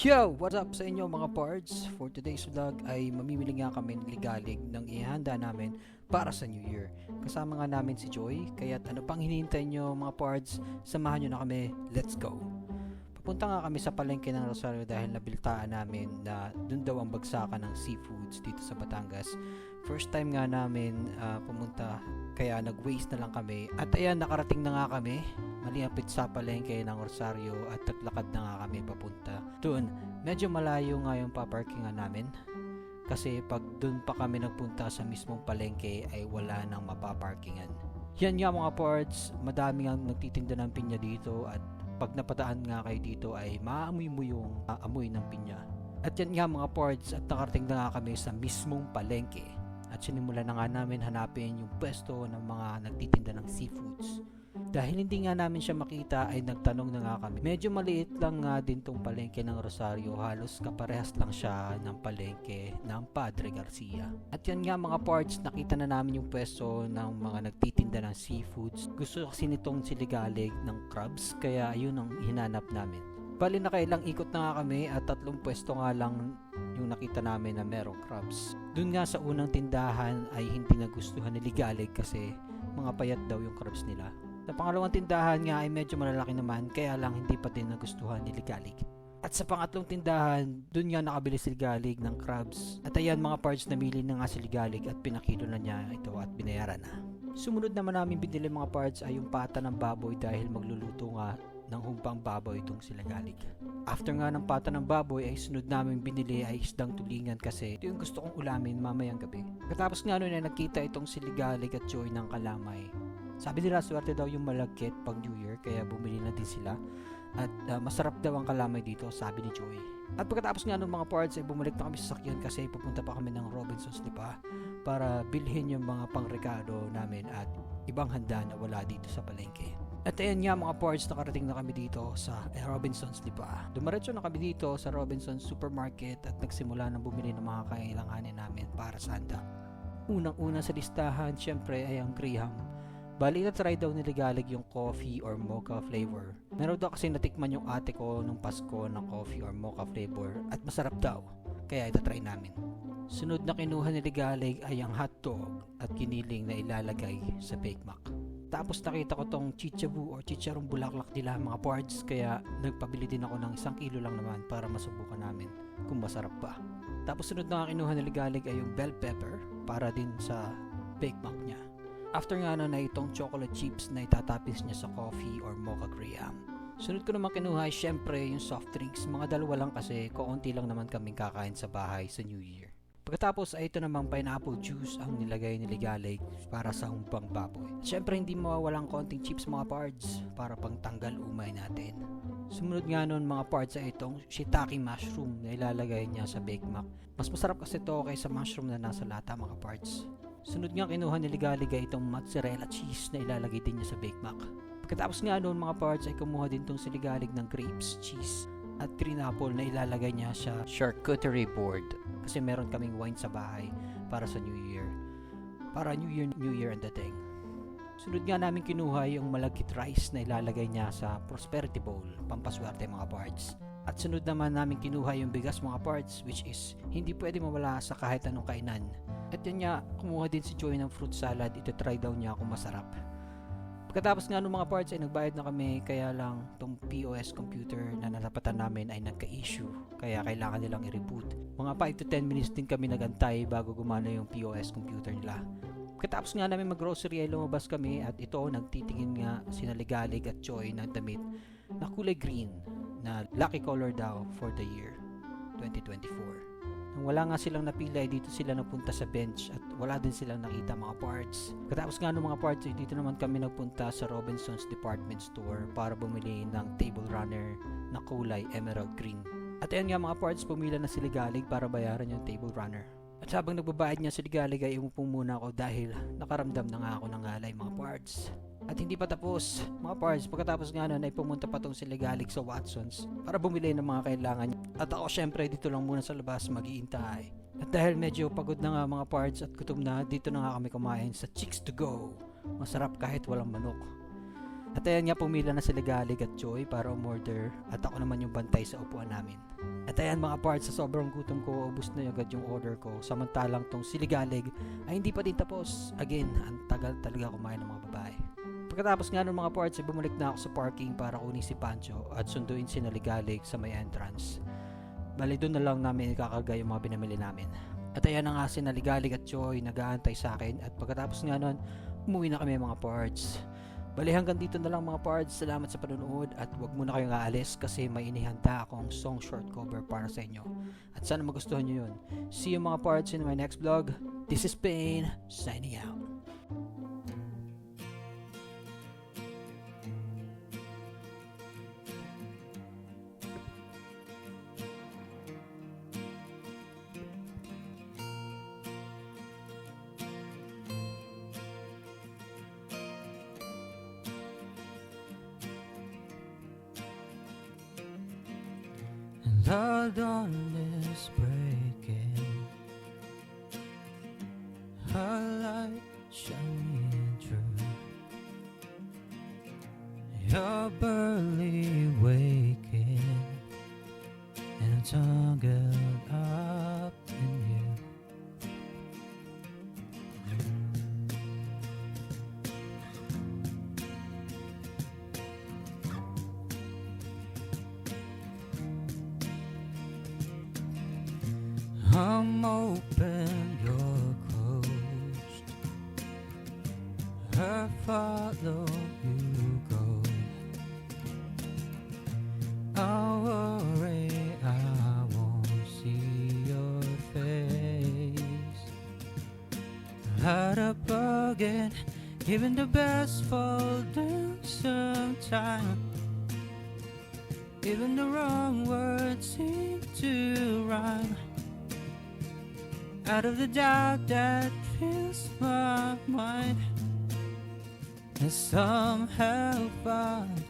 Yo! What's up sa inyo mga pards? For today's vlog ay mamimili nga kami ng ligalig ng ihanda namin para sa New Year. Kasama nga namin si Joy, kaya't ano pang hinihintay nyo mga pards, samahan nyo na kami, let's go! Papunta nga kami sa palengke ng Rosario dahil nabiltaan namin na dun daw ang bagsakan ng seafoods dito sa Batangas. First time nga namin ah, pumunta kaya nag-waste na lang kami. At ayan, nakarating na nga kami. Malapit sa palengke ng Rosario at taglakad na nga kami papunta. Doon, medyo malayo nga yung paparkingan namin. Kasi pag doon pa kami nagpunta sa mismong palengke ay wala nang mapaparkingan. Yan nga mga parts, madami ang nagtitinda ng pinya dito at pag napadaan nga kayo dito ay maamoy mo yung amoy ng pinya. At yan nga mga parts at nakarating na nga kami sa mismong palengke. At sinimulan na nga namin hanapin yung pwesto ng mga nagtitinda ng seafoods. Dahil hindi nga namin siya makita ay nagtanong na nga kami. Medyo maliit lang nga din tong palengke ng Rosario. Halos kaparehas lang siya ng palengke ng Padre Garcia. At yan nga mga parts, nakita na namin yung pwesto ng mga nagtitinda ng seafoods. Gusto kasi nitong siligalig ng crabs kaya yun ang hinanap namin. Bali na kailang ikot na nga kami at tatlong pwesto nga lang yung nakita namin na merong crabs. Doon nga sa unang tindahan ay hindi nagustuhan ni Ligalig kasi mga payat daw yung crabs nila. Sa pangalawang tindahan nga ay medyo malalaki naman kaya lang hindi pa din nagustuhan ni Ligalig. At sa pangatlong tindahan, doon nga nakabili si Ligalig ng crabs. At ayan mga parts namili na nga si Ligalig at pinakilo na niya ito at binayaran na. Sumunod naman namin binili mga parts ay yung pata ng baboy dahil magluluto nga ng humpang baboy itong sila galig. After nga ng pata ng baboy ay sunod namin binili ay isdang tulingan kasi ito yung gusto kong ulamin mamayang gabi. Katapos nga nun ay nakita itong siligalig at joy ng kalamay. Sabi nila swerte daw yung malagkit pag New Year kaya bumili na din sila. At ah, masarap daw ang kalamay dito sabi ni Joy. At pagkatapos nga ng mga parts ay bumalik na kami sa sakyan kasi pupunta pa kami ng Robinsons Lipa para bilhin yung mga pangrekado namin at ibang handa na wala dito sa palengke. At ayan nga mga parts, nakarating na kami dito sa eh, Robinsons Lipa. Dumaretso na kami dito sa Robinsons Supermarket at nagsimula na bumili ng mga kailanganin namin para sa handa. Unang-una sa listahan, syempre ay ang Graham. Bali try daw ni Ligalig yung coffee or mocha flavor. Meron daw kasi natikman yung ate ko nung Pasko ng coffee or mocha flavor at masarap daw. Kaya ito try namin. Sunod na kinuha ni Ligalig ay ang hotdog at kiniling na ilalagay sa Bake Mac. Tapos nakita ko tong chichabu or chicharong bulaklak nila mga parts kaya nagpabili din ako ng isang kilo lang naman para masubukan namin kung masarap ba. Tapos sunod na kinuha ni Ligalig ay yung bell pepper para din sa Bake Mac niya. After nga nun ay itong chocolate chips na itatapis niya sa coffee or mocha graham. Sunod ko naman kinuha ay syempre yung soft drinks. Mga dalawa lang kasi kaunti lang naman kaming kakain sa bahay sa New Year. Pagkatapos ay ito namang pineapple juice ang nilagay ni Ligalig para sa humpang baboy. Syempre hindi mawawalang konting chips mga pards para pangtanggal umay natin. Sumunod nga nun mga parts ay itong shiitake mushroom na ilalagay niya sa Bake Mac. Mas masarap kasi ito kaysa mushroom na nasa lata mga parts. Sunod nga kinuha ni Ligalig ay itong mozzarella cheese na ilalagay din niya sa Bake Mac. Pagkatapos nga noon mga parts ay kumuha din tong si ng grapes cheese at green apple na ilalagay niya sa charcuterie board kasi meron kaming wine sa bahay para sa New Year. Para New Year, New Year and dating. Sunod nga namin kinuha yung malagkit rice na ilalagay niya sa prosperity bowl, pampaswerte mga parts. At sunod naman namin kinuha yung bigas mga parts which is hindi pwede mawala sa kahit anong kainan. At yun nga, kumuha din si Joy ng fruit salad, ito try daw niya kung masarap. Pagkatapos nga ng mga parts ay nagbayad na kami kaya lang tong POS computer na nalapatan namin ay nagka-issue kaya kailangan nilang i-reboot. Mga 5 to 10 minutes din kami nagantay bago gumana yung POS computer nila. Pagkatapos nga namin mag-grocery ay lumabas kami at ito nagtitingin nga sina Ligalig at Joy ng damit na kulay green na lucky color daw for the year 2024. Nung wala nga silang napila, ay dito sila napunta sa bench at wala din silang nakita mga parts. Katapos nga ng mga parts, ay dito naman kami nagpunta sa Robinson's Department Store para bumili ng table runner na kulay emerald green. At ayan nga mga parts, pumila na si Ligalig para bayaran yung table runner. At habang nagbabayad niya si Ligalig ay umupo muna ako dahil nakaramdam na nga ako ng alay mga parts. At hindi pa tapos, mga parts, pagkatapos nga nun ay pumunta pa tong si Ligalig sa Watsons para bumili ng mga kailangan niya. At ako syempre dito lang muna sa labas mag-iintay. At dahil medyo pagod na nga mga parts at gutom na, dito na nga kami kumain sa Chicks to Go. Masarap kahit walang manok. At ayan nga pumila na si Ligalig at Joy para umorder at ako naman yung bantay sa upuan namin. At ayan mga parts, sa sobrang gutom ko, ubus na agad yung order ko. Samantalang tong siligalig ay hindi pa din tapos. Again, ang tagal talaga kumain ng mga babae. Pagkatapos nga ng mga parts, bumalik na ako sa parking para kunin si Pancho at sunduin si Naligalig sa may entrance. Bali doon na lang namin ikakarga yung mga binamili namin. At ayan na nga si Naligalig at Joy nag-aantay sa akin at pagkatapos nga nun, umuwi na kami mga parts. Bali hanggang dito na lang mga parts. Salamat sa panonood at wag muna kayong aalis kasi may inihanda akong song short cover para sa inyo. At sana magustuhan nyo yun. See you mga parts in my next vlog. This is Pain, signing out. And the dawn is I'm open, you're closed. I follow you go. I'll worry, I won't see your face. Light up again, even the best fall down sometime. Even the wrong words seem to rhyme out of the doubt that fills my mind. And somehow find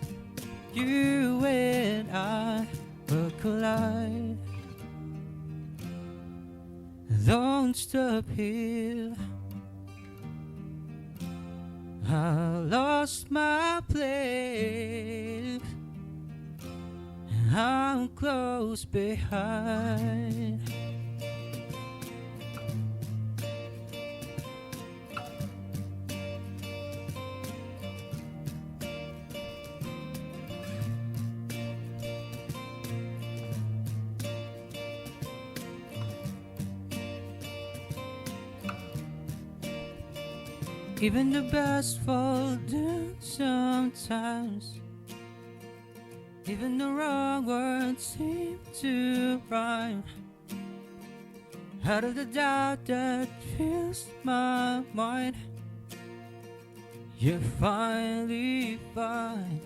you and I will collide. Don't stop here. I lost my place. I'm close behind. Even the best fall down sometimes. Even the wrong words seem to rhyme. Out of the doubt that fills my mind, you finally find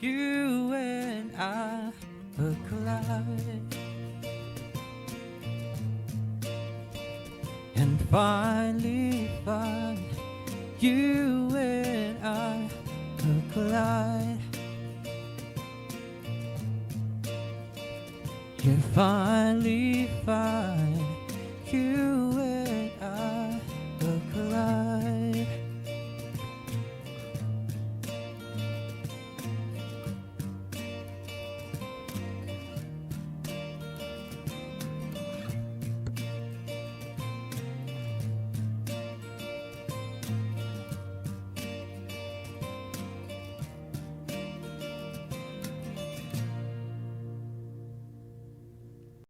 you and I will collide. And finally find you and I will collide. You finally find you